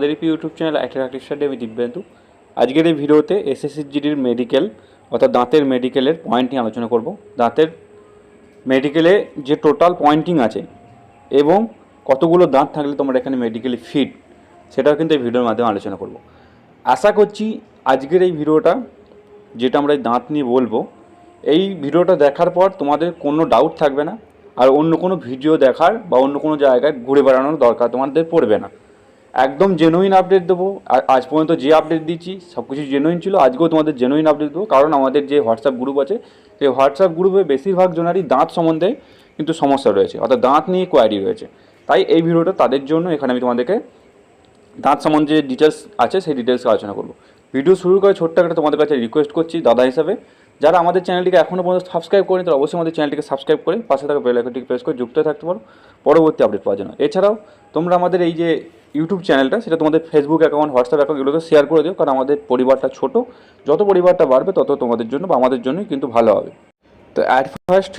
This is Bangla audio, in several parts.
আমাদের এই ইউটিউব চ্যানেল অ্যাট্রাক্টিভ স্টাডি আমি দিব্যেন্দু। আজকের এই ভিডিওতে এসএসসিজিডির মেডিকেল অর্থাৎ দাঁতের মেডিকেলের পয়েন্ট নিয়ে আলোচনা করব। দাঁতের মেডিকেলে যে টোটাল পয়েন্টিং আছে এবং কতগুলো দাঁত থাকলে তোমরা এখানে মেডিকেলে ফিট সেটাও কিন্তু এই ভিডিওর মাধ্যমে আলোচনা করব। আশা করছি আজকের এই ভিডিওটা, যেটা আমরা এই দাঁত নিয়ে বলব, এই ভিডিওটা দেখার পর তোমাদের কোনো ডাউট থাকবে না, আর অন্য কোনো ভিডিও দেখার বা অন্য কোনো জায়গায় ঘুরে বেড়ানোর দরকার তোমাদের পড়বে না। একদম জেনুইন আপডেট দেবো। আজ পর্যন্ত যে আপডেট দিচ্ছি, সব কিছু জেনুইন ছিল। আজকেও তোমাদের জেনুইন আপডেট দেবো। কারণ আমাদের যে হোয়াটসঅ্যাপ গ্রুপ আছে, সেই হোয়াটসঅ্যাপ গ্রুপে বেশিরভাগ জনেরই দাঁত সম্বন্ধে কিন্তু সমস্যা রয়েছে। অর্থাৎ দাঁত নিয়ে কোয়ারি রয়েছে। তাই এই ভিডিওটা তাদের জন্য, এখানে আমি তোমাদেরকে দাঁত সম্বন্ধে যে ডিটেলস আছে, সেই ডিটেলস আলোচনা করব। ভিডিও শুরু করে ছোট্ট একটা তোমাদের কাছে রিকোয়েস্ট করছি, দাদা হিসাবে। যারা আমাদের চ্যানেলটিকে এখনও পর্যন্ত সাবস্ক্রাইব করেনি, তারা অবশ্যই আমাদের চ্যানেলটিকে সাবস্ক্রাইব করে পাশে থাকা বেল আইকনটিকে প্রেস করে যুক্ত থাকতে পারো। পরবর্তী আপডেট পাওয়ার জন্য। এছাড়াও, তোমরা আমাদের এই যে ইউটিউব চ্যানেলটা সেটা তোমাদের ফেসবুক অ্যাকাউন্ট হোয়াটসঅ্যাপ অ্যাকাউন্ট এগুলোকে শেয়ার করে দিও, কারণ আমাদের পরিবারটা ছোট। যত পরিবারটা বাড়বে, তত তোমাদের জন্য বা আমাদের জন্যই কিন্তু ভালো হবে। তো অ্যাট ফার্স্ট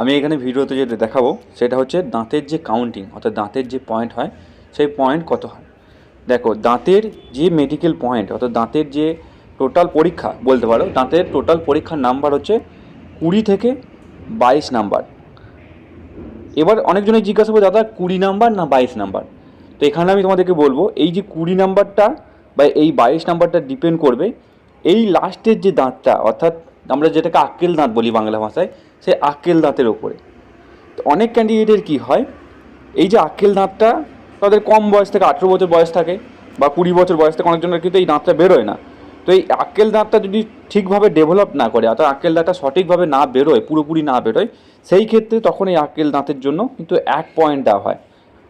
আমি এখানে ভিডিওতে যেটা দেখাবো, সেটা হচ্ছে দাঁতের যে কাউন্টিং অর্থাৎ দাঁতের যে পয়েন্ট হয়, সেই পয়েন্ট কত হয়? দেখো, দাঁতের যে মেডিকেল পয়েন্ট অর্থাৎ দাঁতের যে টোটাল পরীক্ষা বলতে পারো দাঁতের টোটাল পরীক্ষার নাম্বার হচ্ছে কুড়ি থেকে বাইশ নাম্বার। এবার অনেকজনে জিজ্ঞাসা করব, দাদা, কুড়ি নাম্বার না বাইশ নাম্বার? তো এখানে আমি তোমাদেরকে বলব, এই যে কুড়ি নাম্বারটা বা এই বাইশ নাম্বারটা ডিপেন্ড করবে, এই লাস্টের যে দাঁতটা, অর্থাৎ আমরা যেটাকে আক্কেল দাঁত বলি বাংলা ভাষায়, সেই আক্কেল দাঁতের ওপরে। তো অনেক ক্যান্ডিডেটের কী হয়, এই যে আক্কেল দাঁতটা তাদের কম বয়স থেকে আঠেরো বছর বয়স থাকে বা কুড়ি বছর বয়স থেকে অনেকজনের কিন্তু এই দাঁতটা বেরোয় না। তো এই আক্কেল দাঁতটা যদি ঠিকভাবে ডেভেলপ না করে, অর্থাৎ আক্কেল দাঁতটা সঠিকভাবে না বেরোয়, পুরোপুরি না বেরোয়, সেই ক্ষেত্রে তখন এই আক্কেল দাঁতের জন্য কিন্তু এক পয়েন্ট দেওয়া হয়।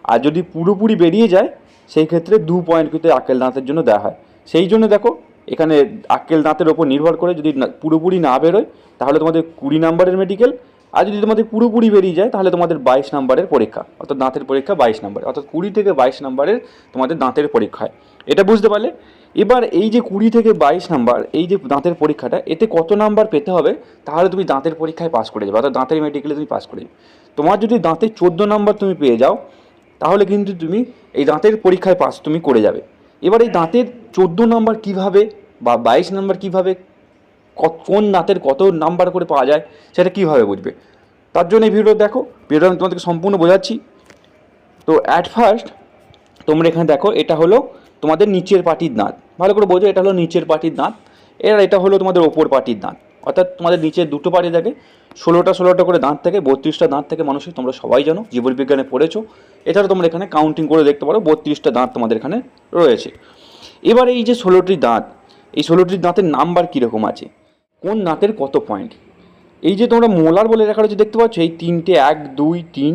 আর যদি পুরোপুরি বেরিয়ে যায়, সেই ক্ষেত্রে দু পয়েন্ট কিন্তু আক্কেল দাঁতের জন্য দেওয়া হয়। সেই জন্য দেখো, এখানে আক্কেল দাঁতের ওপর নির্ভর করে যদি পুরোপুরি না বেরোয়, তাহলে তোমাদের কুড়ি নাম্বারের মেডিকেল আর যদি তোমাদের পুরোপুরি বেরিয়ে যায়, তাহলে তোমাদের বাইশ নাম্বারের পরীক্ষা, অর্থাৎ দাঁতের পরীক্ষা বাইশ নাম্বার, অর্থাৎ কুড়ি থেকে বাইশ নাম্বারের তোমাদের দাঁতের পরীক্ষা হয়। এটা বুঝতে পারলে? এবার এই যে কুড়ি থেকে বাইশ নাম্বার, এই যে দাঁতের পরীক্ষাটা, এতে কত নাম্বার পেতে হবে? তাহলে তুমি দাঁতের পরীক্ষায় পাস করে যাবে, অর্থাৎ দাঁতের মেডিকেলে তুমি পাস করে যাবে। তোমার যদি দাঁতে চোদ্দ নাম্বার তুমি পেয়ে যাও, তাহলে কিন্তু তুমি এই দাঁতের পরীক্ষায় পাস তুমি করে যাবে। এবার এই দাঁতের চোদ্দ নাম্বার কীভাবে বা বাইশ নাম্বার কীভাবে কোন দাঁতের কত নাম্বার করে পাওয়া যায় সেটা কীভাবে বুঝবে? তার জন্য এই ভিডিও দেখো। ভিডিওটা আমি তোমাদেরকে সম্পূর্ণ বোঝাচ্ছি। তো অ্যাট ফার্স্ট তোমরা এখানে দেখো, এটা হলো তোমাদের নিচের পাটির দাঁত। ভালো করে বোঝো, এটা হলো নিচের পাটির দাঁত। এর এটা হলো তোমাদের ওপর পাটির দাঁত। অর্থাৎ তোমাদের নিচের দুটো পাটি থাকে। ষোলোটা ষোলোটা করে দাঁত থেকে, বত্রিশটা দাঁত থেকে মানুষের, তোমরা সবাই জানো, জীববিজ্ঞানে পড়েছো। এছাড়া তোমরা এখানে কাউন্টিং করে দেখতে পারো, বত্রিশটা দাঁত তোমাদের এখানে রয়েছে। এবার এই যে ষোলোটি দাঁত, এই ষোলোটি দাঁতের নাম্বার কীরকম আছে? কোন দাঁতের কত পয়েন্ট এই যে তোমরা মোলার বলে লেখা রয়েছে, দেখতে পাচ্ছ? এই তিনটে এক, দুই, তিন,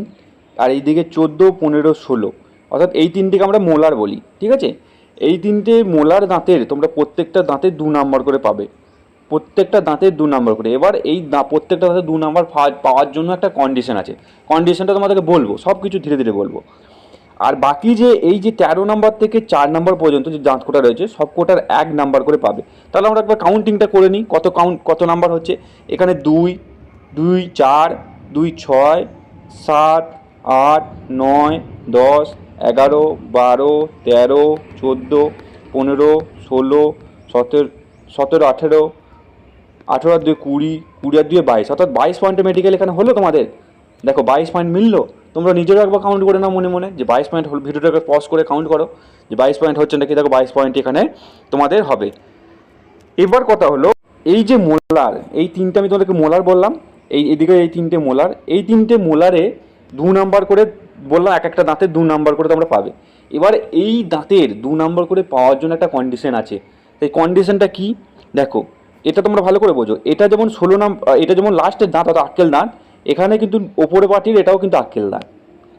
আর এইদিকে চোদ্দ, পনেরো, ষোলো। অর্থাৎ এই তিনটিকে আমরা মোলার বলি, ঠিক আছে? এই তিনটে মোলার দাঁতের তোমরা প্রত্যেকটা দাঁতে দু নাম্বার করে পাবে। প্রত্যেকটা দাঁতের দু নাম্বার করে। এবার এই প্রত্যেকটা দাঁতে দু নাম্বার পাওয়ার জন্য একটা কন্ডিশন আছে। কন্ডিশনটা তোমাদেরকে বলব সব কিছু ধীরে ধীরে বলব। আর বাকি যে এই যে তেরো নাম্বার থেকে চার নাম্বার পর্যন্ত যে দাঁত কোটা রয়েছে, সব কোটার এক নাম্বার করে পাবে। তাহলে আমরা একবার কাউন্টিংটা করে নিই, কত কাউন্ট কত নাম্বার হচ্ছে। এখানে দুই দুই, চার, দুই, ছয়, সাত, আট, নয়, দশ, এগারো, বারো, তেরো, চোদ্দ, পনেরো, ষোলো, সতেরো সতেরো, আঠেরো আঠেরো আর দুই কুড়ি কুড়ি আর দুই বাইশ। অর্থাৎ বাইশ পয়েন্টের মেডিকেল এখানে হলো তোমাদের? দেখো বাইশ পয়েন্ট মিললো, তোমরা নিজেরও একবার কাউন্ট করে নাও মনে মনে, যে বাইশ পয়েন্ট হল ভিডিওটাকে পজ করে কাউন্ট করো, যে বাইশ পয়েন্ট হচ্ছে নাকি দেখো বাইশ পয়েন্ট এখানে তোমাদের হবে। এবার কথা হলো, এই যে মোলার, এই তিনটে আমি তোমাদেরকে মোলার বললাম, এই এদিকে এই তিনটে মোলার, এই তিনটে মোলারে দু নাম্বার করে বললাম, এক একটা দাঁতের দু নাম্বার করে তোমরা পাবে। এবার এই দাঁতের দু নাম্বার করে পাওয়ার জন্য একটা কন্ডিশন আছে। সেই কন্ডিশনটা কি? দেখো, এটা তোমরা ভালো করে বোঝো। এটা যেমন ষোলো নাম এটা যেমন লাস্টের দাঁত, অর্থাৎ আক্কেল দাঁত এখানে কিন্তু ওপরে পাটির এটাও কিন্তু আক্কেল দাঁত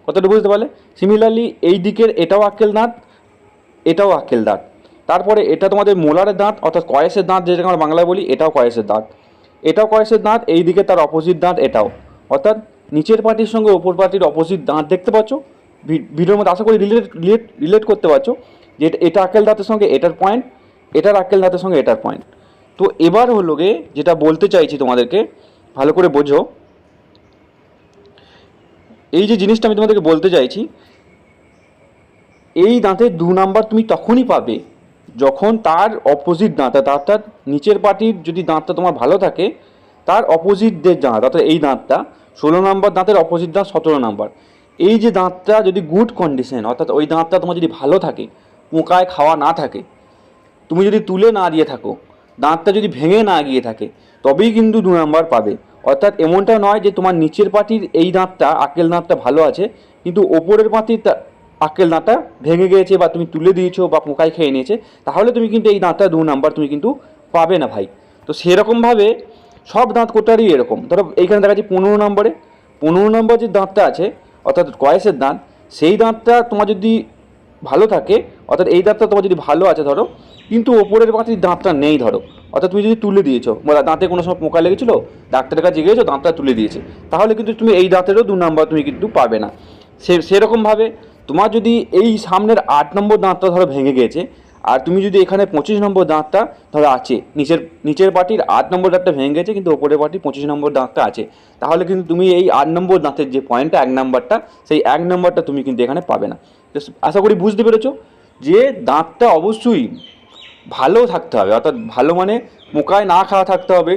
কতটা বুঝতে পারলে? সিমিলারলি এই দিকের এটাও আক্কেল দাঁত এটাও আক্কেল দাঁত তারপরে এটা তোমাদের মোলারের দাঁত, অর্থাৎ কয়েসের দাঁত যেটাকে আমরা বাংলায় বলি, এটাও কয়েসের দাঁত এটাও কয়েসের দাঁত, এই দিকে তার অপোজিট দাঁত, এটাও। অর্থাৎ নিচের পার্টির সঙ্গে ওপর পার্টির অপোজিট দাঁত দেখতে পাচ্ছ? ভিডিওর মধ্যে আশা করি রিলেট রিলেট রিলেট করতে পারছ যে এটা- এটা আক্কেল দাঁতের সঙ্গে এটার পয়েন্ট এটার আক্কেল দাঁতের সঙ্গে এটার পয়েন্ট তো এবার হলো গে, যেটা বলতে চাইছি তোমাদেরকে, ভালো করে বোঝো। এই যে জিনিসটা আমি তোমাদেরকে বলতে চাইছি, এই দাঁতের দু নাম্বার তুমি তখনই পাবে যখন তার অপোজিট দাঁত দাঁতটার নিচের পাটির যদি দাঁতটা তোমার ভালো থাকে, তার অপোজিট দাঁত, অর্থাৎ এই দাঁতটা, ষোলো নম্বর দাঁতের অপোজিট দাঁত সতেরো নাম্বার। এই যে দাঁতটা যদি গুড কন্ডিশন অর্থাৎ ওই দাঁতটা তোমার যদি ভালো থাকে, পোকায় খাওয়া না থাকে, তুমি যদি তুলে না দিয়ে থাকো, দাঁতটা যদি ভেঙে না গিয়ে থাকে, তবেই কিন্তু দু নাম্বার পাবে। অর্থাৎ এমনটা নয় যে তোমার নিচের পাটির এই দাঁতটা আকেল দাঁতটা ভালো আছে, কিন্তু ওপরের পাটির আকেল দাঁতটা ভেঙে গিয়েছে বা তুমি তুলে দিয়েছ বা পোকায় খেয়ে নিয়েছে, তাহলে তুমি কিন্তু এই দাঁতটা দু নাম্বার তুমি কিন্তু পাবে না ভাই। তো সেরকমভাবে সব দাঁত কোটারই এরকম। ধরো এইখানে দেখা যাচ্ছে পনেরো নম্বরে। পনেরো নম্বর যে দাঁতটা আছে, অর্থাৎ কয়েসের দাঁত, সেই দাঁতটা তোমার যদি ভালো থাকে, অর্থাৎ এই দাঁতটা তোমার যদি ভালো আছে ধরো, কিন্তু ওপরের পাতির দাঁতটা নেই ধরো। অর্থাৎ তুমি যদি তুলে দিয়েছ, বা দাঁতে কোনো সময় পোকা লেগেছিলো, ডাক্তারের কাছে গিয়েছো, দাঁতটা তুলে দিয়েছে, তাহলে কিন্তু তুমি এই দাঁতেরও দু নম্বর তুমি কিন্তু পাবে না। সে, সেরকমভাবে তোমার যদি এই সামনের আট নম্বর দাঁতটা ধরো ভেঙে গেছে, আর তুমি যদি এখানে পঁচিশ নম্বর দাঁতটা ধরো আছে, নিচের নিচের পাটির আট নম্বর দাঁতটা ভেঙে গেছে, কিন্তু ওপরের পাটির পঁচিশ নম্বর দাঁতটা আছে, তাহলে কিন্তু তুমি এই আট নম্বর দাঁতের যে পয়েন্টটা এক নম্বরটা সেই এক নম্বরটা তুমি কিন্তু এখানে পাবে না। আশা করি বুঝতে পেরেছ যে দাঁতটা অবশ্যই ভালো থাকতে হবে, অর্থাৎ ভালো মানে মোকায় না খাওয়া থাকতে হবে,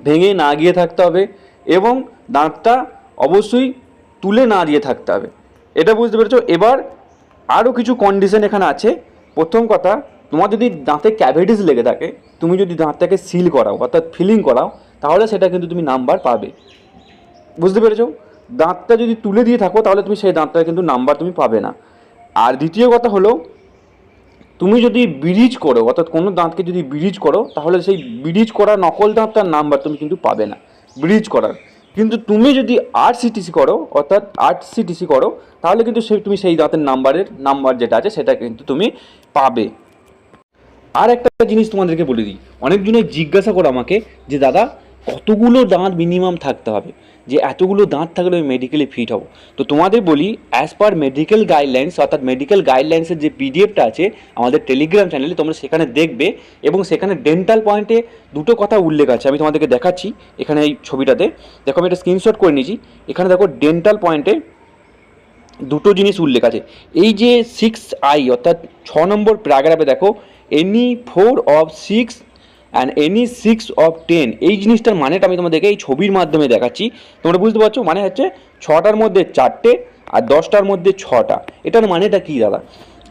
ভেঙে না গিয়ে থাকতে হবে এবং দাঁতটা অবশ্যই তুলে না দিয়ে থাকতে হবে। এটা বুঝতে পেরেছ? এবার আরও কিছু কন্ডিশন এখানে আছে। প্রথম কথা, তোমার যদি দাঁতে ক্যাভিটিস লেগে থাকে, তুমি যদি দাঁতটাকে সিল করাও, অর্থাৎ ফিলিং করাও, তাহলে সেটা কিন্তু তুমি নাম্বার পাবে। বুঝতে পেরেছ? দাঁতটা যদি তুলে দিয়ে থাকো, তাহলে তুমি সেই দাঁতটা কিন্তু নাম্বার তুমি পাবে না। আর দ্বিতীয় কথা হলো তুমি যদি ব্রিজ করো, অর্থাৎ কোনো দাঁতকে যদি ব্রিজ করো, তাহলে সেই ব্রিজ করা নকল দাঁতটার নাম্বার তুমি কিন্তু পাবে না। ব্রিজ করার। কিন্তু তুমি যদি আট সিটিসি করো, অর্থাৎ আট সিটিসি করো, তাহলে কিন্তু সেই তুমি সেই দাঁতের নাম্বারের নাম্বার যেটা আছে, সেটা কিন্তু তুমি পাবে। আর একটা জিনিস তোমাদেরকে বলে দিই। অনেকজনে জিজ্ঞাসা করো আমাকে যে, দাদা কতগুলো দাঁত মিনিমাম থাকতে হবে? যে এতগুলো দাঁত থাকলে আমি মেডিকেলে ফিট হব। তো তোমাদের বলি অ্যাজ পার মেডিকেল গাইডলাইন্স অর্থাৎ মেডিকেল গাইডলাইন্সের যে পিডিএফটা আছে, আমাদের টেলিগ্রাম চ্যানেলে তোমরা সেখানে দেখবে এবং সেখানে ডেন্টাল পয়েন্টে দুটো কথা উল্লেখ আছে। আমি তোমাদেরকে দেখাচ্ছি এখানে এই ছবিটাতে। দেখো, আমি একটা স্ক্রিনশট করে নিয়েছি। এখানে দেখো ডেন্টাল পয়েন্টে দুটো জিনিস উল্লেখ আছে। এই যে সিক্স আই অর্থাৎ ছ নম্বর প্যারাগ্রাফে দেখো any four of six and any six of ten এই জিনিসটার মানেটা আমি তোমাদেরকে এই ছবির মাধ্যমে দেখাচ্ছি। তোমরা বুঝতে পারছ? মানে হচ্ছে ছটার মধ্যে চারটে আর দশটার মধ্যে ছটা। এটার মানেটা কী দাদা?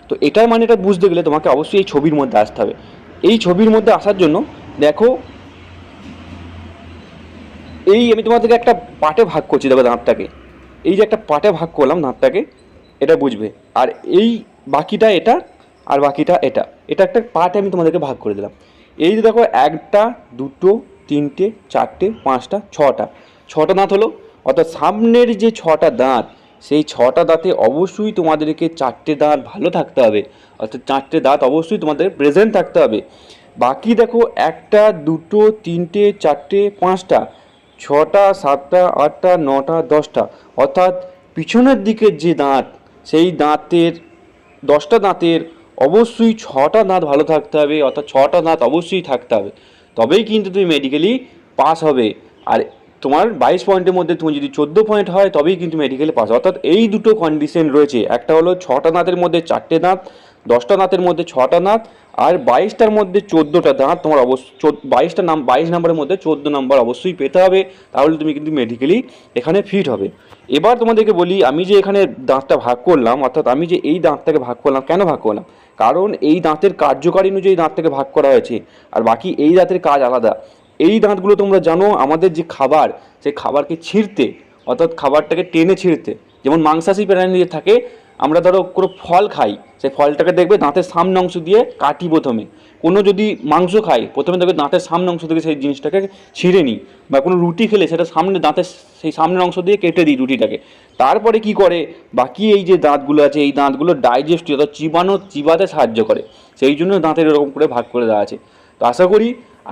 তো এটার মানেটা বুঝতে গেলে তোমাকে অবশ্যই এই ছবির মধ্যে আসতে হবে। এই ছবির মধ্যে আসার জন্য দেখো, এই আমি তোমাদেরকে একটা পার্টে ভাগ করছি, দেখো দাঁতটাকে। এই যে একটা পার্টে ভাগ করলাম দাঁতটাকে, এটা বুঝবে। আর এই বাকিটা এটা আর বাকিটা এটা। এটা একটা পার্টে আমি তোমাদেরকে ভাগ করে দিলাম। এই যে দেখো, একটা, দুটো, তিনটে, চারটে, পাঁচটা, ছটা। ছটা দাঁত হলো, অর্থাৎ সামনের যে ছটা দাঁত, সেই ছটা দাঁতে অবশ্যই তোমাদেরকে চারটে দাঁত ভালো থাকতে হবে। অর্থাৎ চারটে দাঁত অবশ্যই তোমাদের প্রেজেন্ট থাকতে হবে। বাকি দেখো, একটা, দুটো, তিনটে, চারটে, পাঁচটা, ছটা, সাতটা, আটটা, নটা, দশটা। অর্থাৎ পিছনের দিকের যে দাঁত, সেই দাঁতের, দশটা দাঁতের অবশ্যই ছটা দাঁত ভালো থাকতে হবে, অর্থাৎ ছটা দাঁত অবশ্যই থাকতে হবে। তবেই কিন্তু তুমি মেডিকেলি পাস হবে। আর তোমার বাইশ পয়েন্টের মধ্যে তুমি যদি চোদ্দ পয়েন্ট হয়, তবেই কিন্তু মেডিকেলে পাস অর্থাৎ এই দুটো কন্ডিশন রয়েছে। একটা হলো ছটা দাঁতের মধ্যে চারটে দাঁত দশটা দাঁতের মধ্যে ছটা দাঁত আর বাইশটার মধ্যে চোদ্দোটা দাঁত তোমার অবশ্য বাইশটা নাম, বাইশ নাম্বারের মধ্যে চোদ্দ নাম্বার অবশ্যই পেতে হবে, তাহলে তুমি কিন্তু মেডিকেলি এখানে ফিট হবে। এবার তোমাদেরকে বলি, আমি যে এখানে দাঁতটা ভাগ করলাম, অর্থাৎ আমি যে এই দাঁতটাকে ভাগ করলাম, কেন ভাগ করলাম? কারণ এই দাঁতের কার্যকারী অনুযায়ী দাঁতটাকে ভাগ করা হয়েছে, আর বাকি এই দাঁতের কাজ আলাদা। এই দাঁতগুলো তোমরা জানো, আমাদের যে খাবার, সেই খাবারকে ছিঁড়তে, অর্থাৎ খাবারটাকে টেনে ছিঁড়তে, যেমন মাংসাশী প্রাণী থাকে আমরা ধরো কোনো ফল খাই, সেই ফলটাকে দেখবে দাঁতের সামনে অংশ দিয়ে কাটি প্রথমে। কোনো যদি মাংস খাই, প্রথমে দেখবে দাঁতের সামনে অংশ থেকে সেই জিনিসটাকে ছিঁড়ে নিই বা কোনো রুটি খেলে সেটা সামনে দাঁতের সেই সামনের অংশ দিয়ে কেটে দিই রুটিটাকে। তারপরে কি করে? বাকি এই যে দাঁতগুলো আছে, এই দাঁতগুলো ডাইজেস্ট অর্থাৎ চিবানো, চিবাতে সাহায্য করে। সেই জন্য দাঁতের এরকম করে ভাগ করে দেওয়া আছে। তো আশা করি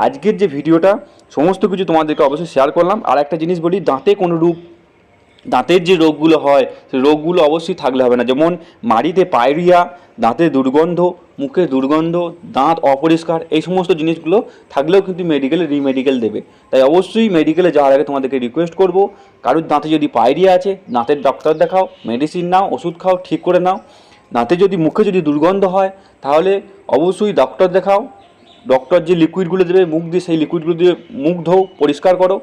আজকের যে ভিডিওটা, সমস্ত কিছু তোমাদেরকে অবশ্যই শেয়ার করলাম। আর একটা জিনিস বলি, দাঁতে কোনো রূপ দাঁতের যে রোগগুলো হয়, সেই রোগগুলো অবশ্যই থাকলে হবে না। যেমন মাড়িতে পায়রিয়া, দাঁতে দুর্গন্ধ, মুখে দুর্গন্ধ, দাঁত অপরিষ্কার, এই সমস্ত জিনিসগুলো থাকলেও কিন্তু মেডিকেলে রিমেডিকেল দেবে। তাই অবশ্যই মেডিকেলে যাওয়ার আগে তোমাদেরকে রিকোয়েস্ট করব, কারোর দাঁতে যদি পায়রিয়া আছে, দাঁতের ডক্টর দেখাও মেডিসিন নাও, ওষুধ খাও, ঠিক করে নাও। দাঁতে যদি, মুখে যদি দুর্গন্ধ হয়, তাহলে অবশ্যই ডক্টর দেখাও। ডক্টর যে লিকুইডগুলো দেবে, মুখ দিয়ে, সেই লিকুইডগুলো দিয়ে মুখ ধোও, পরিষ্কার করো।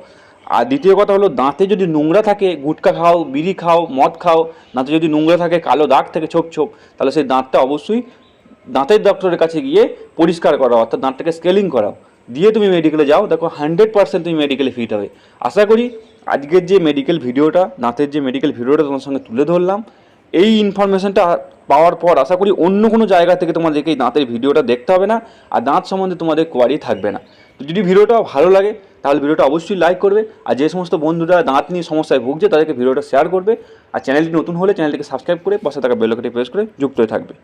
আর দ্বিতীয় কথা হলো, দাঁতে যদি নোংরা থাকে, গুটকা খাও, বিড়ি খাও, মদ খাও, দাঁতে যদি নোংরা থাকে, কালো দাগ থাকে ছোপ ছোপ, তাহলে সেই দাঁতটা অবশ্যই দাঁতের ডক্টরের কাছে গিয়ে পরিষ্কার করাও, অর্থাৎ দাঁতটাকে স্কেলিং করাও। দিয়ে তুমি মেডিকেলে যাও, দেখো হান্ড্রেড পার্সেন্ট তুমি মেডিকেলে ফিট হবে। আশা করি আজকের যে মেডিকেল ভিডিওটা, দাঁতের যে মেডিকেল ভিডিওটা তোমার সঙ্গে তুলে ধরলাম, এই ইনফরমেশনটা পাওয়ার পর আশা করি অন্য কোনো জায়গা থেকে তোমাদেরকে এই দাঁতের ভিডিওটা দেখতে হবে না, আর দাঁত সম্বন্ধে তোমাদের কোয়ারি থাকবে না। তো যদি ভিডিওটা ভালো লাগে, তাহলে ভিডিওটা অবশ্যই লাইক করবে। আর যে সমস্ত বন্ধুরা দাঁত নিয়ে সমস্যায় ভুগছে, তাদেরকে ভিডিওটা শেয়ার করবে। আর চ্যানেলটি নতুন হলে চ্যানেলটিকে সাবস্ক্রাইব করে পাশে থাকা বেলকটি প্রেস করে যুক্ত হয়ে থাকবে।